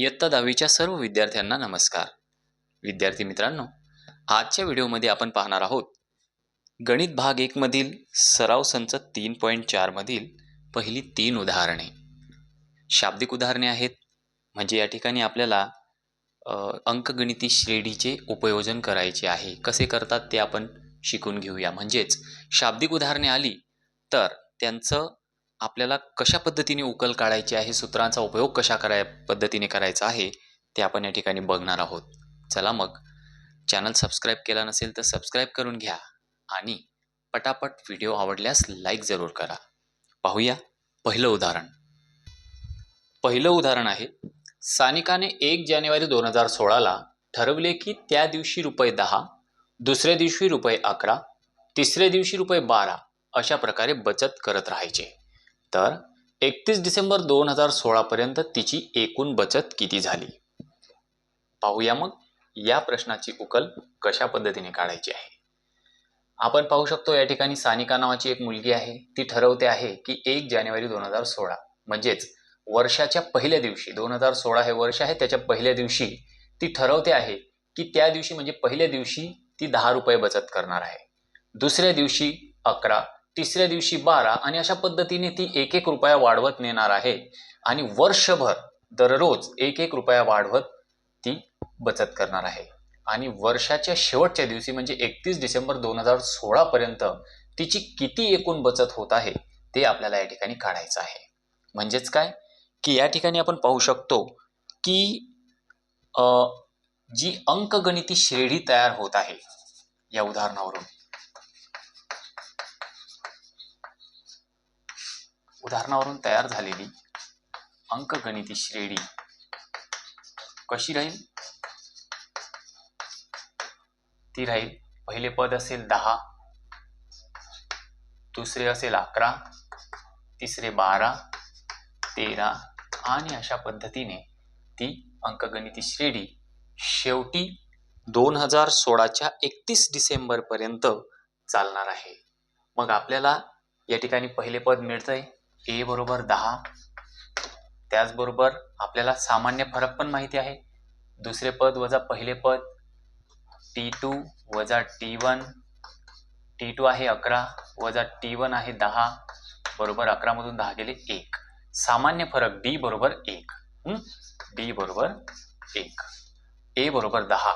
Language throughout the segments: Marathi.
इयत्ता दहावीच्या सर्व विद्यार्थ्यांना नमस्कार. विद्यार्थी मित्रांनो आजच्या व्हिडिओमध्ये आपण पाहणार आहोत गणित भाग एकमधील सराव संच तीन पॉईंट चारमधील पहिली तीन उदाहरणे. शाब्दिक उदाहरणे आहेत म्हणजे या ठिकाणी आपल्याला अंकगणिती श्रेणीचे उपयोजन करायचे आहे. कसे करतात ते आपण शिकून घेऊया. म्हणजेच शाब्दिक उदाहरणे आली तर त्यांचं आपल्याला कशा पद्धतीने उकल काढायची आहे सूत्रांचा उपयोग कशा कराय पद्धतीने करायचा आहे ते आपण या ठिकाणी बघणार आहोत. चला मग. चॅनल सबस्क्राईब केला नसेल तर सबस्क्राईब करून घ्या आणि पटापट व्हिडिओ आवडल्यास लाईक जरूर करा. पाहूया पहिलं उदाहरण. पहिलं उदाहरण आहे सानिकाने एक जानेवारी दोन हजार सोळाला ठरवले की त्या दिवशी रुपये दहा दुसऱ्या दिवशी रुपये अकरा तिसऱ्या दिवशी रुपये बारा अशा प्रकारे बचत करत राहायचे. तर एकतीस डिसेंबर दोन हजार सोळापर्यंत तिची एकूण बचत किती झाली? पाहूया मग या प्रश्नाची उकल कशा पद्धतीने काढायची आहे. आपण पाहू शकतो या ठिकाणी सानिका नावाची एक मुलगी आहे. ती ठरवते आहे की एक जानेवारी दोन हजार सोळा म्हणजेच वर्षाच्या पहिल्या दिवशी दोन हजार सोळा हे वर्ष आहे त्याच्या पहिल्या दिवशी ती ठरवते आहे की त्या दिवशी म्हणजे पहिल्या दिवशी ती दहा रुपये बचत करणार आहे. दुसऱ्या दिवशी अकरा तिसऱ्या दिवशी बारा आणि अशा पद्धतीने ती एक एक रुपया वाढवत नेणार आहे. आणि वर्षभर दररोज एक एक रुपया वाढवत ती बचत करणार आहे. आणि वर्षाच्या शेवटच्या दिवशी म्हणजे एकतीस डिसेंबर दोन हजार सोळा पर्यंत तिची किती एकूण बचत होत आहे ते आपल्याला या ठिकाणी काढायचं आहे. म्हणजेच काय? की या ठिकाणी आपण पाहू शकतो की जी अंकगणिती श्रेणी तयार होत आहे या उदाहरणावरून. उदाहरणावरून तयार झालेली अंकगणिती श्रेणी कशी राहील? ती राहील पहिले पद असेल दहा दुसरे असेल अकरा तिसरे बारा तेरा आणि अशा पद्धतीने ती अंकगणिती श्रेणी शेवटी दोन हजार सोळाच्या एकतीस डिसेंबरपर्यंत चालणार आहे. मग आपल्याला या ठिकाणी पहिले पद मिळतंय. ए बरोबर दहा. त्याचबरोबर आपल्याला सामान्य फरक पण माहिती आहे. दुसरे पद वजा पहिले पद. टी टू वजा टी वन टी टू आहे अकरा. वजा टी वन आहे दहा. बरोबर अकरामधून दहा गेले एक. सामान्य फरक डी बरोबर एक. डी बरोबर एक. ए बरोबर दहा.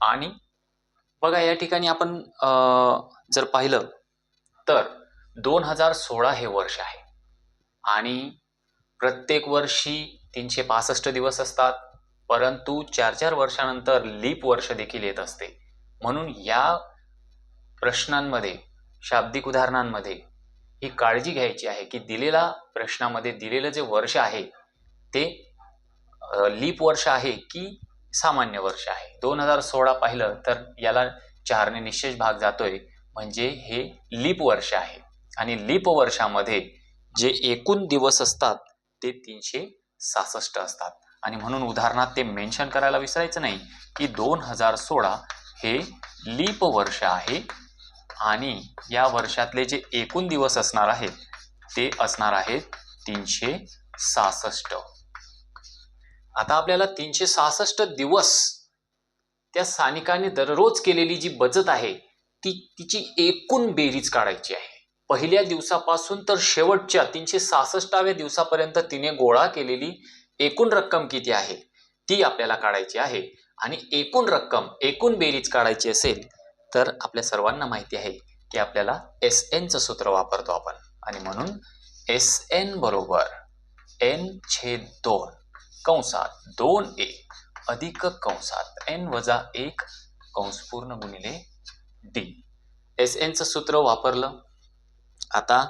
आणि बघा या ठिकाणी आपण जर पाहिलं तर दोन हजार सोळा हे वर्ष आहे. आणि प्रत्येक वर्षी तीनशे पासष्ट दिवस असतात परंतु चार चार वर्षानंतर लीप वर्ष देखील येत असते. म्हणून या प्रश्नांमध्ये शाब्दिक उदाहरणांमध्ये ही काळजी घ्यायची आहे की दिलेला प्रश्नामध्ये दिलेलं जे वर्ष आहे ते लीप वर्ष आहे की सामान्य वर्ष आहे? दोन हजार सोळा पाहिलं तर याला चारने निश्चेष भाग जातोय. म्हणजे हे लीप वर्ष आहे. आणि लीप वर्षामध्ये जे एकूण दिवस असतात ते तीनशे सहासष्ट असतात. आणि म्हणून उदाहरणात ते मेन्शन करायला विसरायचं नाही की दोन हजार सोळा हे लीप वर्ष आहे आणि या वर्षातले जे एकूण दिवस असणार आहेत ते असणार आहेत तीनशे सहासष्ट. आता आपल्याला तीनशे सहासष्ट दिवस त्या स्थानिकाने दररोज केलेली जी बचत आहे ती तिची एकूण बेरीज काढायची आहे. पहिल्या दिवसापासून तर शेवटच्या तीनशे सहासष्टाव्या दिवसापर्यंत तिने गोळा केलेली एकूण रक्कम किती आहे ती आपल्याला काढायची आहे. आणि एकूण रक्कम एकूण बेरीज काढायची असेल तर आपल्या सर्वांना माहिती आहे की आपल्याला एस एनचं सूत्र वापरतो आपण. आणि म्हणून एस एन बरोबर एन छेद दोन कंसात दोन ए अधिक कंसात एन वजा एक कंस पूर्ण गुणिले डी एस एनचं सूत्र वापरलं आता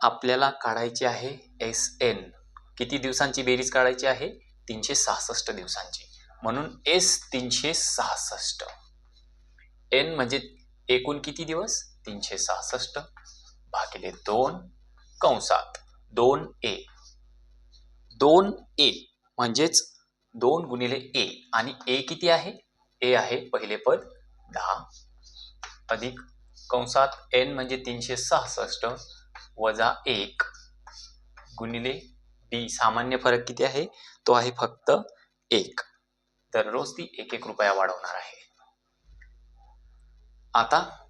आपल्याला काढायची आहे एस एन किती दिवसांची बेरीज काढायची आहे? तीनशे सहासष्ट दिवसांची. म्हणून एस तीनशे सहासष्ट. एन म्हणजे एकूण किती दिवस? तीनशे सहासष्ट भागिले दोन कंसात. दोन ए दोन ए म्हणजेच दोन गुणिले ए आणि ए किती आहे? ए आहे पहिले पद दहा अधिक कंसात एन म्हणजे तीनशे सहासष्ट वजा एक गुणिले बी सामान्य फरक किती आहे? तो आहे फक्त एक. दररोज ती एक एक रुपया वाढवणार आहे. आता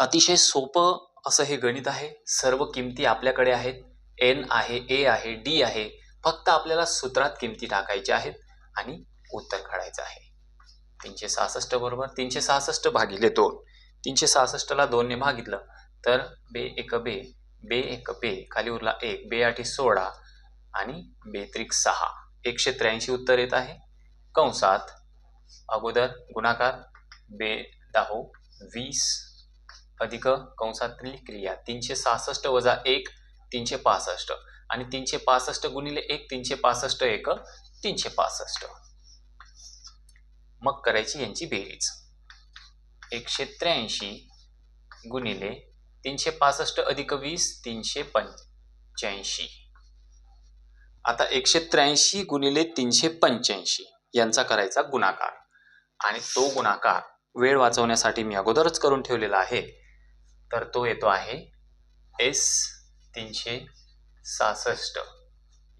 अतिशय सोपं असं हे गणित आहे. सर्व किमती आपल्याकडे आहेत. एन आहे ए आहे डी आहे. फक्त आपल्याला सूत्रात किमती टाकायच्या आहेत आणि उत्तर काढायचं आहे. तीनशे सहासष्ट बरोबर तीनशे सहासष्ट भागिले दोन. तीनशे सहासष्टला दोनने भागितलं. तर बे एक बे बे एक बे खाली उरला एक बे आठी सोळा आणि बेत्रिक सहा. एकशे त्र्याऐंशी उत्तर येत आहे. कंसात अगोदर गुणाकार बे दाहो वीस अधिक कंसातली क्रिया तीनशे सहासष्ट वजा एक तीनशे पासष्ट. आणि तीनशे पासष्ट गुणिले एक तीनशे पासष्ट एक तीनशे पासष्ट. मग करायची यांची बेरीज. एकशे त्र्याऐंशी गुणिले तीनशे पासष्ट अधिक वीस तीनशे पंच्याऐंशी. आता एकशे त्र्याऐंशी गुणिले तीनशे पंच्याऐंशी यांचा करायचा गुणाकार. आणि तो गुणाकार वेळ वाचवण्यासाठी मी अगोदरच करून ठेवलेला आहे. तर तो येतो आहे एस तीनशे सहासष्ट.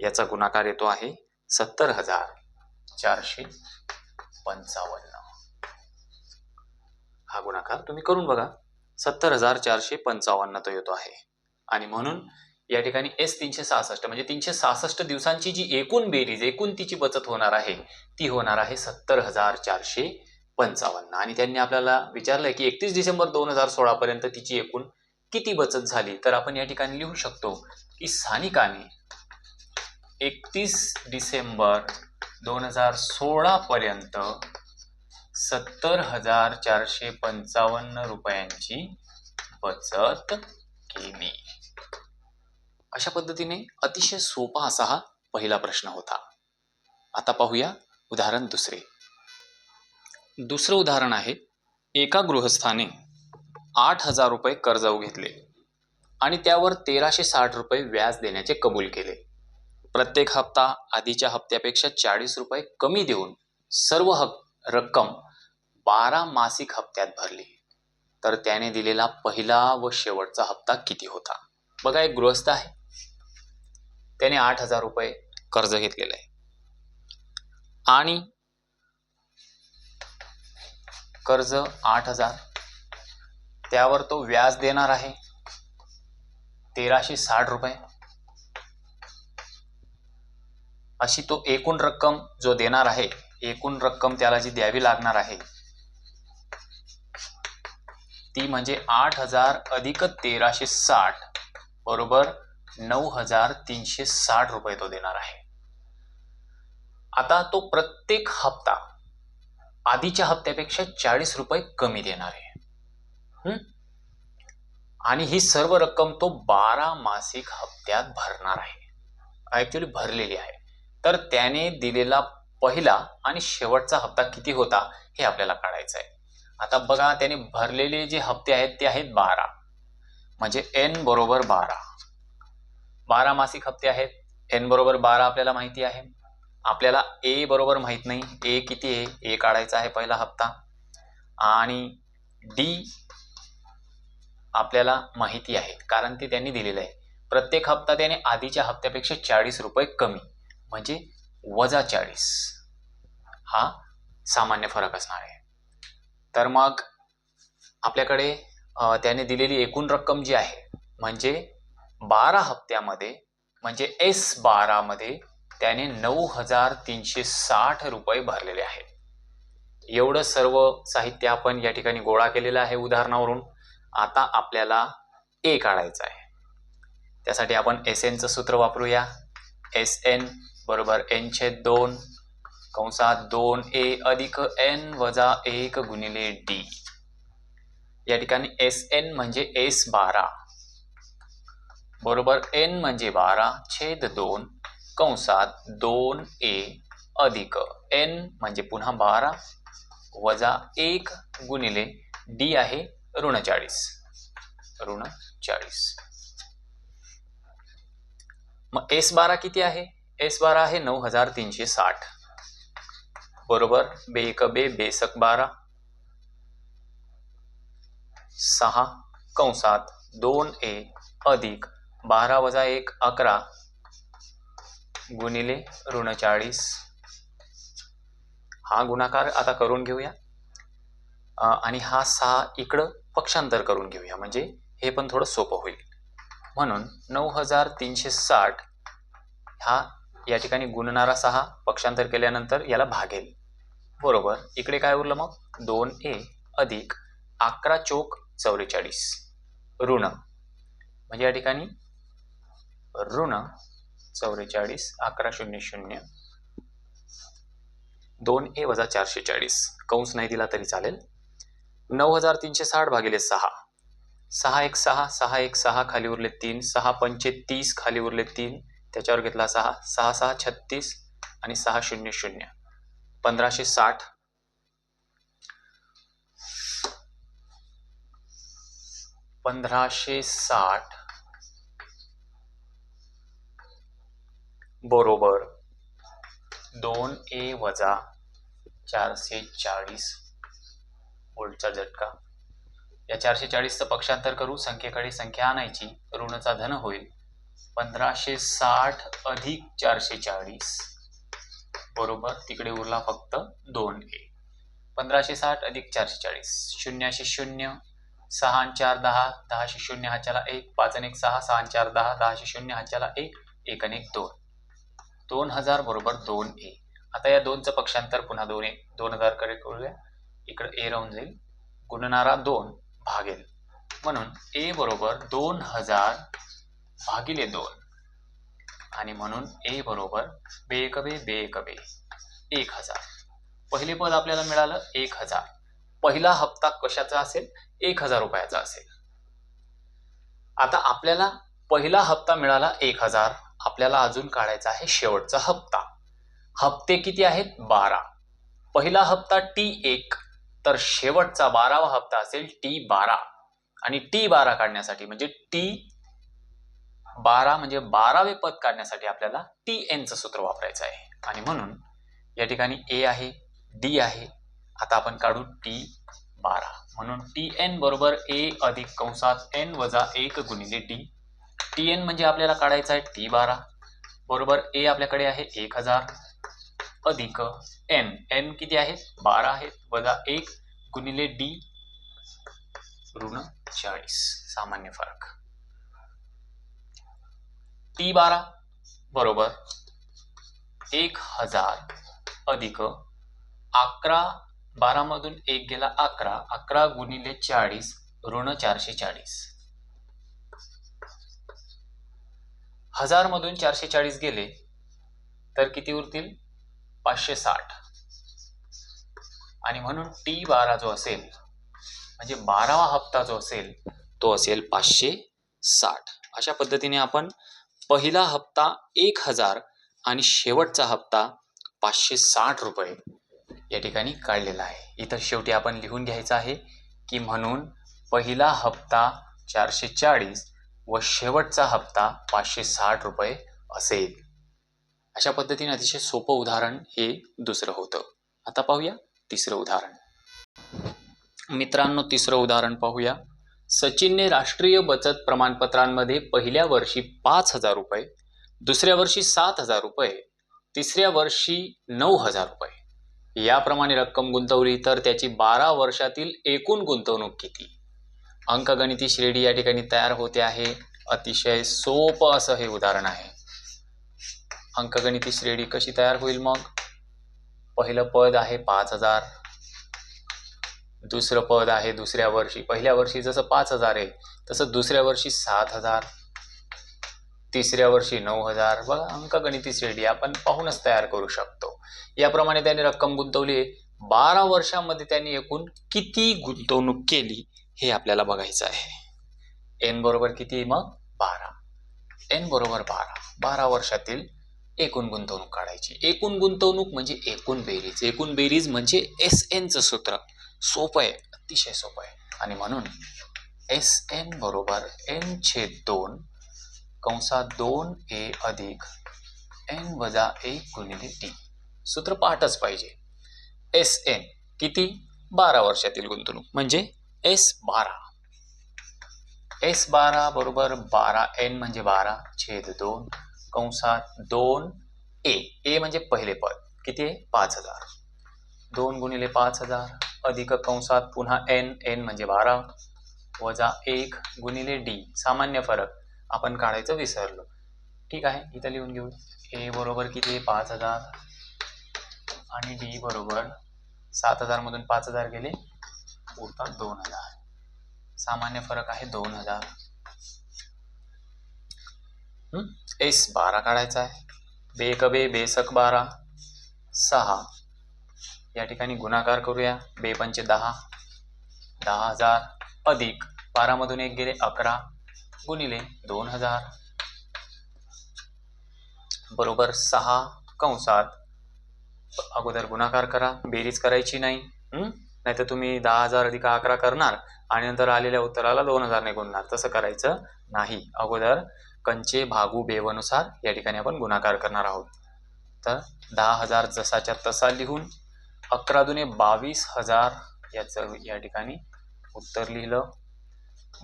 याचा गुणाकार येतो आहे सत्तर हजार चारशे पंचावन्न. हा गुणाकार तुम्ही करून बघा. सत्तर हजार चारशे पंचावन्न तो येतो आहे. आणि म्हणून या ठिकाणी एस तीनशे सहासष्ट म्हणजे तीनशे सहासष्ट दिवसांची जी एकूण बेरीज एकूण तिची बचत होणार आहे ती होणार आहे सत्तर हजार चारशे पंचावन्न. आणि त्यांनी आपल्याला विचारलंय की एकतीस डिसेंबर दोन हजार सोळा पर्यंत तिची एकूण किती बचत झाली? तर आपण या ठिकाणी लिहू शकतो की स्थानिकाने एकतीस डिसेंबर दोन हजार सोळा पर्यंत सत्तर हजार चारशे पंचावन्न रुपयांची बचत केली. अशा पद्धतीने अतिशय सोपा असा हा पहिला प्रश्न होता. आता पाहूया उदाहरण दुसरे. दुसरं उदाहरण आहे एका गृहस्थाने आठ हजार रुपये कर्ज घेतले आणि त्यावर तेराशे साठ रुपये व्याज देण्याचे कबूल केले. प्रत्येक हप्ता आधीच्या हप्त्यापेक्षा चाळीस रुपये कमी देऊन सर्व हप्ते रक्कम बारा मासिक हप्त्यात भरली. तर त्याने दिलेला पहिला व शेवटचा हप्ता किती होता? बघा एक गृहस्थ आहे. त्याने आठ हजार रुपये कर्ज घेतलेलं आहे. आणि कर्ज आठ हजार. त्यावर तो व्याज देणार आहे. तेराशे साठ रुपये. अशी तो एकूण रक्कम जो देणार आहे एकूण रक्कम त्याला जी द्यावी लागणार आहे ती म्हणजे आठ हजार अधिक तेराशे साठ बरोबर नऊ हजार तीनशे साठ रुपये तो देणार आहे. आता तो प्रत्येक हप्ता आधीच्या हप्त्यापेक्षा चाळीस रुपये कमी देणार आहे. आणि ही सर्व रक्कम तो बारा मासिक हप्त्यात भरणार आहे. ऍक्च्युली भरलेली आहे. तर त्याने दिलेला पहिला आणि शेवटचा हप्ता किती होता हे आपल्याला काढायचं आहे आता बघा त्याने भरलेले जे हप्ते आहेत ते आहेत बारा. म्हणजे एन बरोबर बारा. बारा मासिक हप्ते आहेत. एन बरोबर बारा आपल्याला माहिती आहे. आपल्याला ए बरोबर माहीत नाही. ए किती आहे? ए काढायचा आहे पहिला हप्ता. आणि डी आपल्याला माहिती आहे कारण ते त्यांनी दिलेलं आहे. प्रत्येक हप्ता त्याने आधीच्या हप्त्यापेक्षा चाळीस रुपये कमी. म्हणजे वजा चाळीस. हा सामान्य फरक असणार आहे. तर मग आपल्याकडे त्याने दिलेली एकूण रक्कम जी आहे म्हणजे बारा हप्त्यामध्ये म्हणजे एस बारामध्ये त्याने नऊ हजार तीनशे साठ रुपये भरलेले आहेत. एवढं सर्व साहित्य आपण या ठिकाणी गोळा केलेलं आहे उदाहरणावरून. आता आपल्याला ए काढायचं आहे. त्यासाठी आपण एस एनचं सूत्र वापरूया. एस एन बरोबर एन छेद दोन कंसात दोन ए अधिक एन वजा एक गुणिले डी. या एस एन म्हणजे एस बारा. बरोबर एन म्हणजे बारा छेद दोन कंसात दोन ए अधिक एन म्हणजे पुन्हा बारा वजा एक गुणिले डी आहे ऋण चाळीस. ऋण चाळीस. मग एस बारा किती आहे? एस बारा आहे नऊ हज़ार तीनशे साठ. बरोबर? बे एक बे बेसक बारा. सहा कंसात दोन ए अधिक बारा वजा एक अकरा. गुणिले ऋण चाळीस. हा गुणाकार आता करून घेऊया. आणि हा सहा इकडं पक्षांतर करून घेऊया. म्हणजे हे पण थोडं सोपं होईल. म्हणून नऊ हजार तीनशे साठ हा या ठिकाणी गुणणारा सहा पक्षांतर केल्यानंतर याला भागेल बरोबर. इकडे काय उरलं मग? दोन ए अधिक अकरा चोक चौवेचाळीस ऋण. म्हणजे या ठिकाणी ऋण चौवेचाळीस अकरा शून्य शून्य. दोन ए वजा चारशे चाळीस. कंस नाही दिला तरी चालेल. नऊ हजार तीनशे साठ भागिले सहा. सहा एक सहा सहा एक सहा खाली उरले तीन. सहा पंचे तीस खाली उरले तीन. त्याच्यावर घेतला सहा सहा सहा छत्तीस आणि सहा शून्य शून्य. पंधराशे साठ. पंधराशे साठ. बरोबर. दोन ए वजा चारशे चाळीस. वोल्टचा झटका. या चारशे चाळीसचं पक्षांतर करू संख्येकडे संख्या आणायची ऋणचा धन होईल. पंधराशे साठ अधिक चारशे चाळीस बरोबर? तिकडे उरला फक्त दोन ए. पंधराशे साठ अधिक चारशे चाळीस शून्याशे शून्य सहा चार दहा दहाशे शून्य हाच्याला एक पाच आणि एक सहा सहा चार दहा दहाशे शून्य हाच्याला एक एक आणि एक दोन. दोन हजार बरोबर दोन ए. आता या दोनचं पक्षांतर पुन्हा दोन ए. दोन हजारकडे करूया. इकडे ए राहून जाईल. गुणणारा दोन भागेल. म्हणून ए बरोबर दोन हजार भागिले दोन. आणि म्हणून ए बरोबर बेकबे बेकबे. एक हजार. पहिले पद आपल्याला मिळालं एक हजार. पहिला हप्ता कशाचा असेल? एक हजार रुपयाचा असेल. आता आपल्याला पहिला हप्ता मिळाला एक हजार. आपल्याला अजून काढायचा आहे शेवटचा हप्ता. हप्ते किती आहेत? बारा. पहिला हप्ता टी एक. तर शेवटचा बारावा हप्ता असेल टी बारा. आणि टी बारा काढण्यासाठी म्हणजे टी बारा म्हणजे बारावे पद काढण्यासाठी आपल्याला टी एनचं सूत्र वापरायचं आहे. आणि म्हणून या ठिकाणी ए आहे डी आहे. आता आपण काढू टी बारा. म्हणून टी एन बरोबर ए अधिक कंसात एन वजा एक गुणिले डी टी एन म्हणजे आपल्याला काढायचं आहे टी बारा. बरोबर ए आपल्याकडे आहे एक हजार. अधिक एन एन किती आहेत? बारा आहेत. वजा एक गुणिले डी ऋण चाळीस. सामान्य फरक. टी बारा. बरोबर. एक हजार अधिक अकरा. बारामधून एक गेला अकरा. अकरा गुणिले चाळीस ऋण चारशे चाळीस. हजार मधून चारशे चाळीस गेले तर किती उरतील? पाचशे साठ. आणि म्हणून टी बारा जो असेल म्हणजे बारावा हप्ता जो असेल तो असेल पाचशे साठ. अशा पद्धतीने आपण पहिला हप्ता एक हजार आणि शेवटचा हप्ता पाचशे साठ रुपये या ठिकाणी काढलेला आहे. इथं शेवटी आपण लिहून घ्यायचं आहे की म्हणून पहिला हप्ता चारशे चाळीस व शेवटचा हप्ता पाचशे साठ रुपये असेल. अशा पद्धतीने अतिशय सोपं उदाहरण हे दुसरं होतं. आता पाहूया तिसरं उदाहरण. मित्रांनो तिसरं उदाहरण पाहूया. सचिनने राष्ट्रीय बचत प्रमाणपत्रांमध्ये पहिल्या वर्षी पाच हजार रुपये दुसऱ्या वर्षी सात हजार रुपये तिसऱ्या वर्षी नऊ हजार रुपये. याप्रमाणे रक्कम गुंतवली तर त्याची बारा वर्षातील एकूण गुंतवणूक किती? अंकगणिती श्रेणी या ठिकाणी तयार होते आहे. अतिशय सोपं असं हे उदाहरण आहे. अंकगणिती श्रेणी कशी तयार होईल मग? पहिलं पद आहे पाच हजार. दुसरं पद आहे दुसऱ्या वर्षी. पहिल्या वर्षी जसं पाच हजार आहे तसं दुसऱ्या वर्षी सात हजार तिसऱ्या वर्षी नऊ हजार. बघा अंकगणिती श्रेणी आपण पाहूनच तयार करू शकतो. याप्रमाणे त्याने रक्कम गुंतवली बारा वर्षामध्ये त्यांनी एकूण किती गुंतवणूक केली हे आपल्याला बघायचं आहे. एन बरोबर किती मग? बारा. एन बरोबर बारा. बारा वर्षातील एकूण गुंतवणूक काढायची. एकूण गुंतवणूक म्हणजे एकूण बेरीज. एकूण बेरीज म्हणजे एस एनचं सूत्र. सोपं आहे अतिशय सोपं आहे. आणि म्हणून एस एन बरोबर एन छेद दोन कंसात दोन ए अधिक एन वजा एक गुणिले टी सूत्र पाठच पाहिजे. एस एन किती? बारा वर्षातील गुंतवणूक. म्हणजे एस बारा. एस बारा बरोबर बारा एन म्हणजे बारा छेद दोन कंसात दोन ए ए म्हणजे पहिले पद. किती आहे? पाच हजार. दोन गुणिले पाच हजार अधिक कंसात पुन्हा एन एन म्हणजे बारा वजा एक गुणिले डी सामान्य फरक. आपण काढायचं विसरलो. ठीक आहे इथं लिहून घेऊ. ए बरोबर किती पाच हजार. आणि डी बरोबर सात हजारमधून पाच हजार गेले उरतात दोन हजार. सामान्य फरक आहे दोन हजार. एस बारा काढायचा आहे. बेकबे बेसक बारा सहा. या ठिकाणी गुणाकार करूया. बेपंचे दहा. दहा हजार अधिक बारामधून एक गेले अकरा गुणिले दोन हजार. बरोबर सहा कंसात अगोदर गुणाकार करा. बेरीज करायची नाही. नाही तर तुम्ही दहा हजार अधिक अकरा करणार आणि नंतर आलेल्या उत्तराला दोन हजारने गुणणार. तसं करायचं नाही. अगोदर कंचे भागू बेवनुसार या ठिकाणी आपण गुणाकार करणार आहोत. तर दहा हजार जसाच्या तसा लिहून अकरा दुने बावीस हजार याचं या ठिकाणी उत्तर लिहिलं.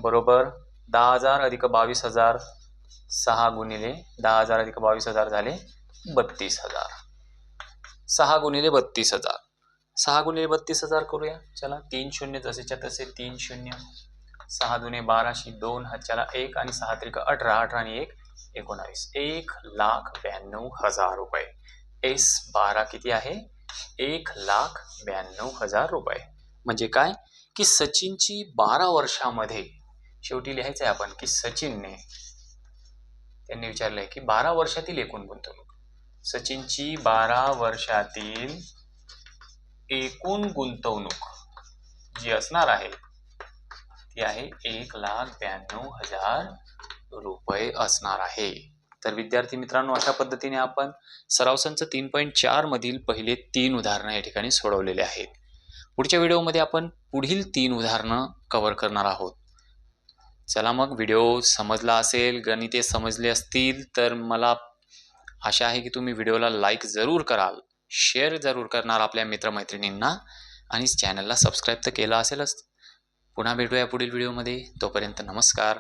बरोबर दहा हजार अधिक बावीस हजार सहा गुणिले दहा हजार अधिक बावीस हजार झाले बत्तीस हजार. सहा गुणिले बत्तीस हजार. सहा गुणिले बत्तीस हजार करूया. चला तीन शून्य जसेच्या तसे तीन शून्य. सहा दुने बाराशे दोन हजार एक आणि सहा त्रिक अठरा अठरा आणि एक एकोणावीस. एक लाख ब्याण्णव हजार रुपये. एस बारा किती आहे? एक लाख ब्याण्णव हजार रुपये. म्हणजे काय? की सचिनची बारा वर्षामध्ये शेवटी लिहायचं आहे आपण की सचिनने त्यांनी विचारलंय की बारा वर्षातील एकूण गुंतवणूक. सचिनची बारा वर्षातील एकूण गुंतवणूक जी असणार आहे ती आहे एक लाख ब्याण्णव हजार रुपये असणार आहे. तर विद्यार्थी मित्रांनो अशा पद्धतीने आपण सराव संच तीन पॉईंट चार मधील पहिले तीन उदाहरणं या ठिकाणी सोडवलेले आहेत. पुढच्या व्हिडिओमध्ये आपण पुढील तीन उदाहरणं कव्हर करणार आहोत. चला मग व्हिडिओ समजला असेल गणिते समजले असतील तर मला आशा आहे की तुम्ही व्हिडिओला लाईक जरूर कराल शेअर जरूर करणार आपल्या मित्रमैत्रिणींना आणि चॅनलला सबस्क्राईब तर केलं असेलच. पुन्हा भेटूया पुढील व्हिडिओमध्ये. तोपर्यंत नमस्कार.